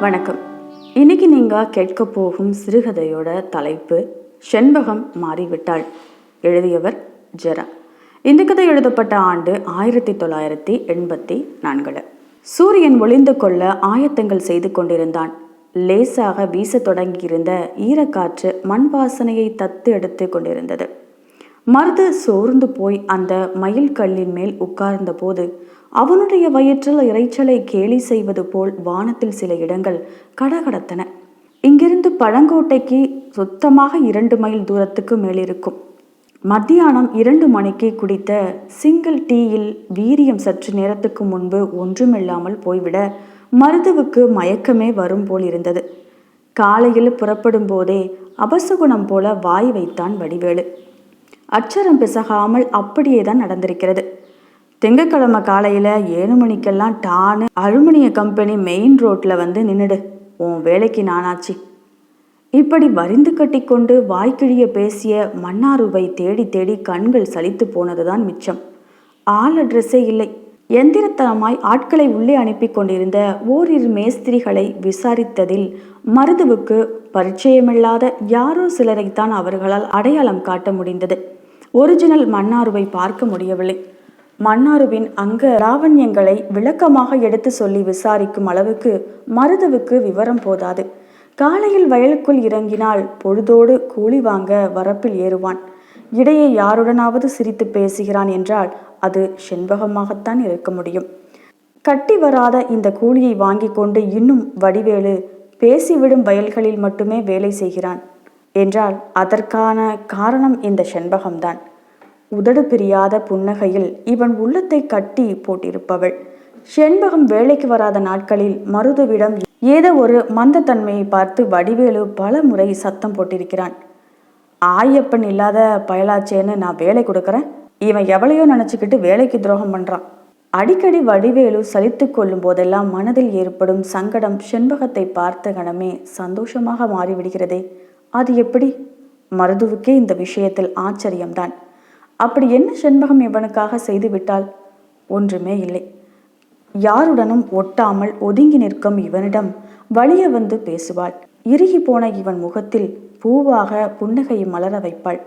வணக்கம். இன்னைக்கு நீங்கள் கேட்க போகும் சிறுகதையோட தலைப்பு செண்பகம் மாறிவிட்டாள் எழுதியவர் ஜெரா. இந்த கதை எழுதப்பட்ட ஆண்டு ஆயிரத்தி தொள்ளாயிரத்தி எண்பத்தி நான்கில். சூரியன் ஒளிந்து கொள்ள ஆயத்தங்கள் செய்து கொண்டிருந்தான். லேசாக வீசத் தொடங்கியிருந்த ஈரக்காற்று மண் வாசனையை தத்து எடுத்து கொண்டிருந்தது. மருது சோர்ந்து போய் அந்த மயில் கல்லின் மேல் உட்கார்ந்த போது அவனுடைய வயிற்றில் இறைச்சலை கேலி செய்வது போல் வானத்தில் சில இடங்கள் கடகடத்தன. இங்கிருந்து பழங்கோட்டைக்கு சுத்தமாக இரண்டு மைல் தூரத்துக்கு மேலிருக்கும். மத்தியானம் இரண்டு மணிக்கு குடித்த சிங்கிள் டீயில் வீரியம் சற்று நேரத்துக்கு முன்பு ஒன்றுமில்லாமல் போய்விட மருதுவுக்கு மயக்கமே வரும் போல் இருந்தது. காலையில் புறப்படும் போதே அபசகுணம் போல வாய் வைத்தான் வடிவேலு. அச்சரம் பிசகாமல் அப்படியே தான் நடந்திருக்கிறது. திங்கக்கிழமை காலையில் ஏழு மணிக்கெல்லாம் டானு அலுமினிய கம்பெனி மெயின் ரோட்டில் வந்து நின்னுடு. உன் வேலைக்கு நானாச்சு. இப்படி வரிந்து கட்டிக்கொண்டு வாய்க்கிழிய பேசிய மன்னாருவை தேடி தேடி கண்கள் சலித்து போனதுதான் மிச்சம். ஆள் அட்ரஸே இல்லை. எந்திரத்தனமாய் ஆட்களை உள்ளே அனுப்பி கொண்டிருந்த ஓரிரு மேஸ்திரிகளை விசாரித்ததில் மருதுவுக்கு பரிச்சயமில்லாத யாரோ சிலரைத்தான் அவர்களால் அடையாளம் காட்ட முடிந்தது. ஒரிஜினல் மன்னாருவை பார்க்க முடியவில்லை. மன்னாருவின் அங்க லாவண்யங்களை விளக்கமாக எடுத்து சொல்லி விசாரிக்கும் அளவுக்கு மருதுவுக்கு விவரம் போதாது. காலையில் வயலுக்குள் இறங்கினால் பொழுதோடு கூலி வாங்க வரப்பில் ஏறுவான். இடையே யாருடனாவது சிரித்து பேசுகிறான் என்றால் அது செண்பகமாகத்தான் இருக்க முடியும். கட்டி வராத இந்த கூலியை வாங்கி கொண்டு இன்னும் வடிவேலு பேசிவிடும் வயல்களில் மட்டுமே வேலை செய்கிறான் என்றால் அதற்கான காரணம் இந்த செண்பகம்தான். உதடு பிரியாத புன்னகையில் இவன் உள்ளத்தை கட்டி போட்டிருப்பவள். செண்பகம் வேலைக்கு வராத நாட்களில் மருதுவிடம் ஏதோ ஒரு மந்தத்தன்மையை பார்த்து வடிவேலு பல முறை சத்தம் போட்டிருக்கிறான். ஆயப்பன் இல்லாத பயலாச்சேன்னு நான் வேலை கொடுக்குறேன். இவன் எவளையோ நினச்சிக்கிட்டு வேலைக்கு துரோகம் பண்ணுறான் அடிக்கடி வடிவேலு சலித்து கொள்ளும் போதெல்லாம் மனதில் ஏற்படும் சங்கடம் செண்பகத்தை பார்த்த கணமே சந்தோஷமாக மாறிவிடுகிறதே. அது எப்படி? மருதுவுக்கே இந்த விஷயத்தில் ஆச்சரியம்தான். அப்படி என்ன செண்பகம் இவனுக்காக செய்துவிட்டால்? ஒன்றுமே இல்லை. யாருடனும் ஒட்டாமல் ஒதுங்கி நிற்கும் இவனிடம் வழிய வந்து பேசுவாள். இறுகி போன இவன் முகத்தில் பூவாக புன்னகையை மலர வைப்பாள்.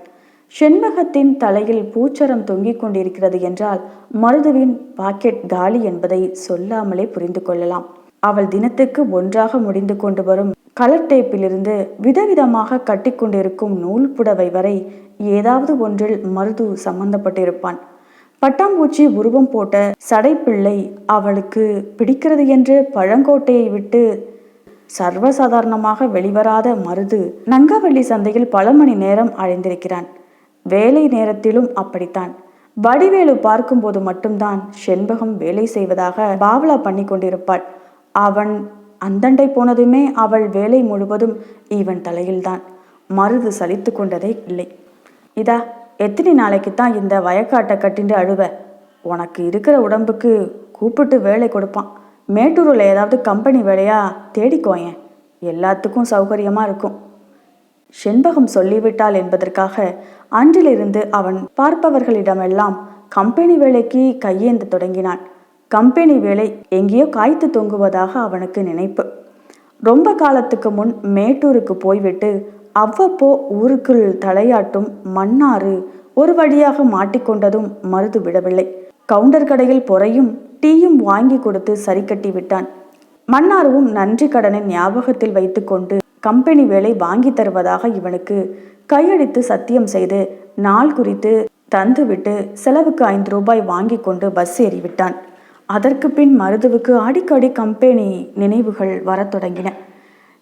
செண்பகத்தின் தலையில் பூச்சரம் தொங்கிக் கொண்டிருக்கிறது என்றால் மருதுவின் பாக்கெட் காலி என்பதை சொல்லாமலே புரிந்து கொள்ளலாம். அவள் தினத்துக்கு ஒன்றாக முடிந்து கொண்டு வரும் கலர் டேப்பிலிருந்து விதவிதமாக கட்டிக்கொண்டிருக்கும் நூல் புடவை வரை ஏதாவது ஒன்றில் மருது சம்பந்தப்பட்டிருப்பான். பட்டாம்பூச்சி உருவம் போட்ட சடைப்பிள்ளை அவளுக்கு பிடிக்கிறது என்று பழங்கோட்டையை விட்டு சர்வசாதாரணமாக வெளிவராத மருது நங்கவள்ளி சந்தையில் பல மணி நேரம் அழைந்திருக்கிறான் வேலை நேரத்திலும் அப்படித்தான். வடிவேலு பார்க்கும்போது மட்டும்தான் செண்பகம் வேலை செய்வதாக பாவலா பண்ணி கொண்டிருப்பாள் அவன் அந்தண்டை போனதுமே அவள் வேலை முழுவதும் இவன் தலையில்தான். மருது சலித்து கொண்டதே இல்லை. இதா எத்தனை நாளைக்கு தான் இந்த வயக்காட்டை கட்டிண்டு அழுவ? உனக்கு இருக்கிற உடம்புக்கு கூப்பிட்டு வேலை கொடுப்பான். மேட்டூரில் ஏதாவது கம்பெனி வேலையா தேடிக்கோயேன் எல்லாத்துக்கும் சௌகரியமாக இருக்கும். செண்பகம் சொல்லிவிட்டாள் என்பதற்காக அன்றிலிருந்து அவன் பார்ப்பவர்களிடமெல்லாம் கம்பெனி வேலைக்கு கையேந்த தொடங்கினான். கம்பெனி வேலை எங்கேயோ காய்த்து தொங்குவதாக அவனுக்கு நினைப்பு. ரொம்ப காலத்துக்கு முன் மேட்டூருக்கு போய்விட்டு அவ்வப்போ ஊருக்குள் தலையாட்டும் மன்னாறு ஒரு வழியாக மாட்டிக்கொண்டதும் மருது விடவில்லை. கவுண்டர் கடையில் பொறையும் டீயும் வாங்கி கொடுத்து சரி கட்டி விட்டான். மன்னாருவும் நன்றி கடனை ஞாபகத்தில் வைத்துக்கொண்டு கம்பெனி வேலை வாங்கி தருவதாக இவனுக்கு கையடித்து சத்தியம் செய்து நாள் குறித்து தந்துவிட்டு செலவுக்கு ஐந்து ரூபாய் வாங்கி கொண்டு பஸ் ஏறிவிட்டான். அதற்கு பின் மருதுவுக்கு அடிக்கடி கம்பெனி நினைவுகள் வரத் தொடங்கின.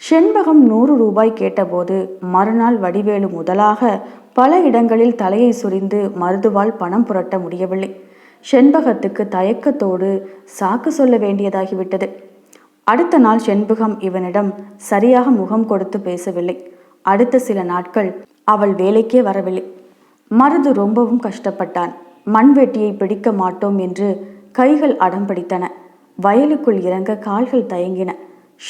செண்பகம் நூறு ரூபாய் கேட்டபோது மறுநாள் வடிவேலு முதலாக பல இடங்களில் தலையை சுரிந்து மருதுவால் பணம் புரட்ட முடியவில்லை. செண்பகத்துக்கு தயக்கத்தோடு சாக்கு சொல்ல வேண்டியதாகிவிட்டது. அடுத்த நாள் செண்பகம் இவனிடம் சரியாக முகம் கொடுத்து பேசவில்லை. அடுத்த சில நாட்கள் அவள் வேலைக்கே வரவில்லை. மருது ரொம்பவும் கஷ்டப்பட்டான். மண்வெட்டியை பிடிக்க மாட்டோம் என்று கைகள் அடம்பிடித்தன வயலுக்குள் இறங்க கால்கள் தயங்கின.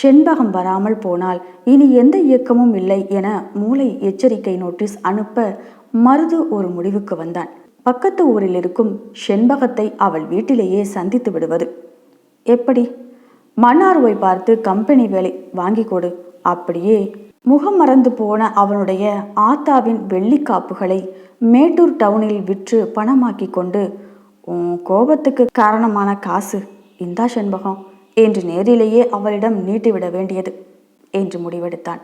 செண்பகம் வராமல் போனால் இனி எந்த இயக்கமும் இல்லை என மூளை எச்சரிக்கை நோட்டீஸ் அனுப்ப மருது ஒரு முடிவுக்கு வந்தான். பக்கத்து ஊரில் இருக்கும் செண்பகத்தை அவள் வீட்டிலேயே சந்தித்து விடுவது. எப்படி? மன்னார்வை பார்த்து கம்பெனி வேலை வாங்கி கொடு. அப்படியே. முகம் மறந்து போன அவனுடைய ஆத்தாவின் வெள்ளிக்காப்புகளை மேட்டூர் டவுனில் விற்று பணமாக்கி கொண்டு உன் கோபத்துக்கு காரணமான காசு இந்தா செண்பகம் என்று நேரிலேயே அவளிடம் நீட்டிவிட வேண்டியது என்று முடிவெடுத்தான்.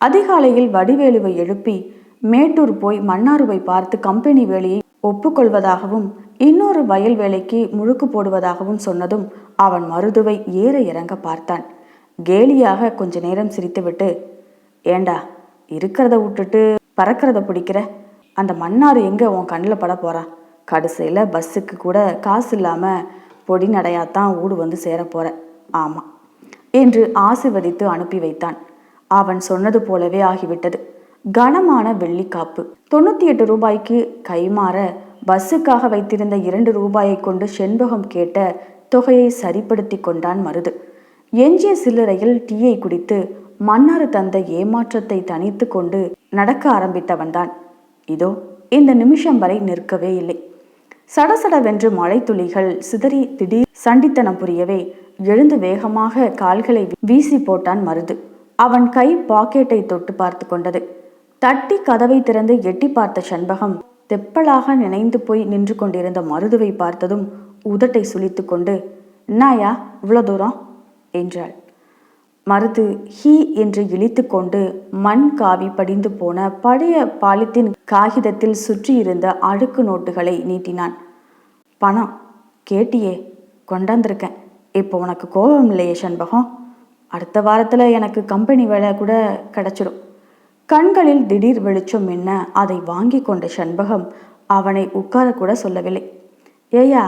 அதிகாலையில் வடிவேலுவை எழுப்பி மேட்டூர் போய் மன்னாருவை பார்த்து கம்பெனி வேலையை ஒப்புக்கொள்வதாகவும் இன்னொரு வயல் வேலைக்கு முழுக்கு போடுவதாகவும் சொன்னதும் அவன் மருதுவை ஏற இறங்க பார்த்தான். கேலியாக கொஞ்ச நேரம் சிரித்துவிட்டு ஏண்டா இருக்கிறத விட்டுட்டு பறக்கிறத பிடிக்கிற? அந்த மன்னார் எங்கே உன் கண்ணில் பட போகிறான் கடைசியில் பஸ்ஸுக்கு கூட காசு இல்லாமல் பொடி நடையாத்தான் ஊடு வந்து சேர ஆமாம் என்று ஆசிர்வதித்து அனுப்பி வைத்தான். அவன் சொன்னது போலவே ஆகிவிட்டது. கனமான வெள்ளிக்காப்பு தொண்ணூற்றி எட்டு ரூபாய்க்கு கைமாற பஸ்ஸுக்காக வைத்திருந்த இரண்டு ரூபாயை கொண்டு செண்பகம் கேட்ட தொகையை சரிப்படுத்தி கொண்டான் மருது. எஞ்சிய சில்லறையில் டீயை குடித்து மன்னார் தந்த ஏமாற்றத்தை தனித்து கொண்டு நடக்க ஆரம்பித்தவன்தான். இதோ இந்த நிமிஷம் வரை நிற்கவே இல்லை. சடசடவென்று மழைத்துளிகள் சிதறி திடீர் சண்டித்தனம் புரியவே எழுந்து வேகமாக கால்களை வீசி போட்டான் மருது. அவன் கை பாக்கெட்டை தொட்டு பார்த்து கொண்டது. தட்டி கதவை திறந்து எட்டி பார்த்த சண்பகம் தெப்பலாக நினைந்து போய் நின்று கொண்டிருந்த மருதுவை பார்த்ததும் உதட்டை சுழித்து கொண்டு என்னாயா இவ்வளோ தூரம்? என்றாள். மருது ஹீ என்று இழித்து கொண்டு மண் காவி படிந்து போன பழைய பாலித்தின் காகிதத்தில் சுற்றியிருந்த அழுக்கு நோட்டுகளை நீட்டினான். பணம் கேட்டியே கொண்டாந்துருக்கேன். இப்போ உனக்கு கோபம் இல்லையே சண்பகம். அடுத்த வாரத்தில் எனக்கு கம்பெனி வேலை கூட கிடச்சிடும் கண்களில் திடீர் வெளிச்சம் என்ன அதை வாங்கி கொண்ட சண்பகம் அவனை உட்காரக்கூட சொல்லவில்லை. ஏயா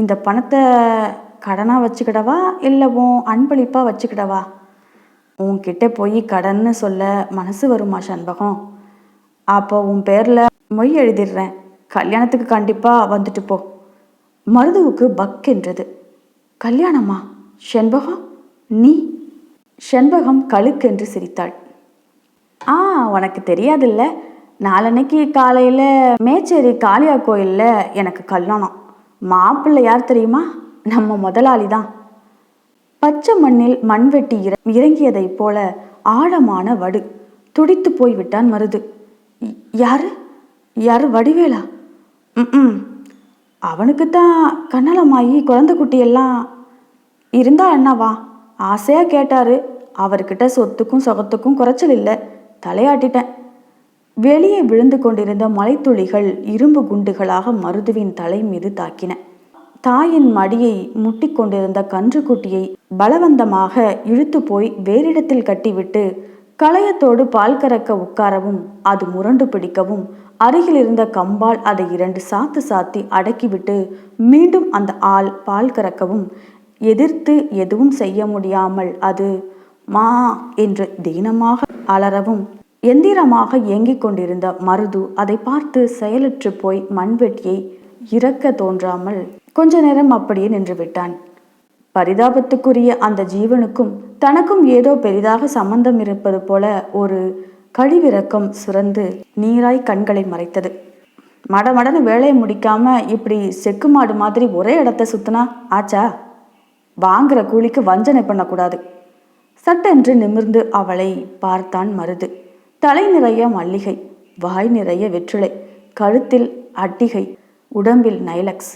இந்த பணத்தை கடனாக வச்சுக்கிடவா? இல்லை உன் அன்பளிப்பாக வச்சுக்கிடவா? உன்கிட்ட போய் கடன்னு சொல்ல மனசு வருமா சண்பகம்? அப்போ உன் பேரில் மொய் எழுதிடுறேன். கல்யாணத்துக்கு கண்டிப்பாக வந்துட்டு போ. மருதுவுக்கு பக் என்றது. கல்யாணமா? செண்பகம்? நீ? செண்பகம் கழுக்கென்று சிரித்தாள். ஆ உனக்கு தெரியாதுல்ல? நாளன்னைக்கு காலையில் மேச்சேரி காளியா கோயிலில் எனக்கு கல்யாணம். மாப்பிள்ளை யார் தெரியுமா? நம்ம முதலாளி தான் பச்சை மண்ணில் மண்வெட்டி இற இறங்கியதைப் போல ஆழமான வடு. துடித்து போய்விட்டான் மருது. யாரு? யாரு வடிவேலா? ம் அவனுக்கு தான் கண்ணலமாயி குழந்தை குட்டியெல்லாம் இருந்தா என்னவா ஆசையாக கேட்டாரு. அவர்கிட்ட சொத்துக்கும் சொகத்துக்கும் குறைச்சல் இல்லை. தலையாட்டிட்டேன். வெளியே விழுந்து கொண்டிருந்த மலைத்துளிகள் இரும்பு குண்டுகளாக மருதுவின் தலை மீது தாக்கின. தாயின் மடியை முட்டிக்கொண்டிருந்த கன்றுக்குட்டியை பலவந்தமாக இழுத்து போய் வேறிடத்தில் கட்டிவிட்டு களையத்தோடு பால் கறக்க உட்காரவும் அது முரண்டு பிடிக்கவும் அருகில் இருந்த கம்பால் அதை இரண்டு சாத்து சாத்தி அடக்கிவிட்டு மீண்டும் அந்த ஆள் பால் கறக்கவும் எதிர்த்து எதுவும் செய்ய முடியாமல் அது மா என்று தீனமாக அலறவும் எந்திரமாக இயங்கிக் கொண்டிருந்த மருது அதை பார்த்து செயலற்று போய் மண்வெட்டியை இறக்க தோன்றாமல் கொஞ்ச நேரம் அப்படியே நின்று விட்டான் பரிதாபத்துக்குரிய அந்த ஜீவனுக்கும் தனக்கும் ஏதோ பெரிதாக சம்பந்தம் இருப்பது போல ஒரு கழிவிறக்கம் சுரந்து நீராய் கண்களை மறைத்தது. மடமடன்னு வேலையை முடிக்காம இப்படி செக்கு மாடு மாதிரி ஒரே இடத்த சுத்தினா ஆச்சா? வாங்குற கூலிக்கு வஞ்சனை பண்ணக்கூடாது. சட்டென்று நிமிர்ந்து அவளை பார்த்தான் மருது. தலை நிறைய மல்லிகை வாய் நிறைய வெற்றிலை கழுத்தில் அட்டிகை உடம்பில் நைலக்ஸ்.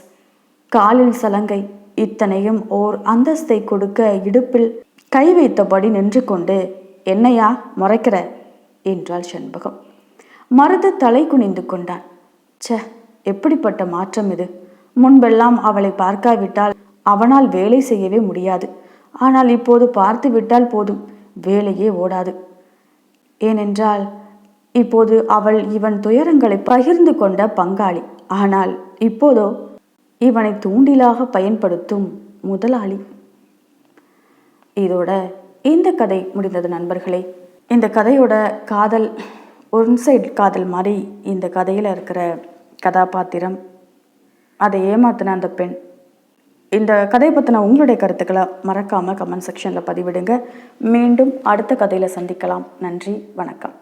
காலில் சலங்கை. இத்தனையும் ஓர் அந்தஸ்தை கொடுக்க இடுப்பில் கை வைத்தபடி நின்று கொண்டு என்னையா முறைக்கிற? என்றாள் சண்பகம் மருது தலை குனிந்து கொண்டான். ச எப்படிப்பட்ட மாற்றம் இது? முன்பெல்லாம் அவளை பார்க்காவிட்டால் அவனால் வேலை செய்யவே முடியாது. ஆனால் இப்போது பார்த்து விட்டால் போதும் வேலையே ஓடாது. ஏனென்றால் இப்போது அவள் இவன் துயரங்களை பகிர்ந்து கொண்ட பங்காளி. ஆனால் இப்போதோ இவனை தூண்டிலாக பயன்படுத்தும் முதலாளி. இதோட இந்த கதை முடிந்தது நண்பர்களே. இந்த கதையோட காதல் ஒன் சைடு காதல் மாதிரி இந்த கதையில் இருக்கிற கதாபாத்திரம். அதை ஏமாத்தின அந்த பெண். இந்த கதையை பற்றின உங்களுடைய கருத்துக்களை மறக்காமல் கமெண்ட் செக்ஷனில் பதிவிடுங்க. மீண்டும் அடுத்த கதையில் சந்திக்கலாம். நன்றி வணக்கம்.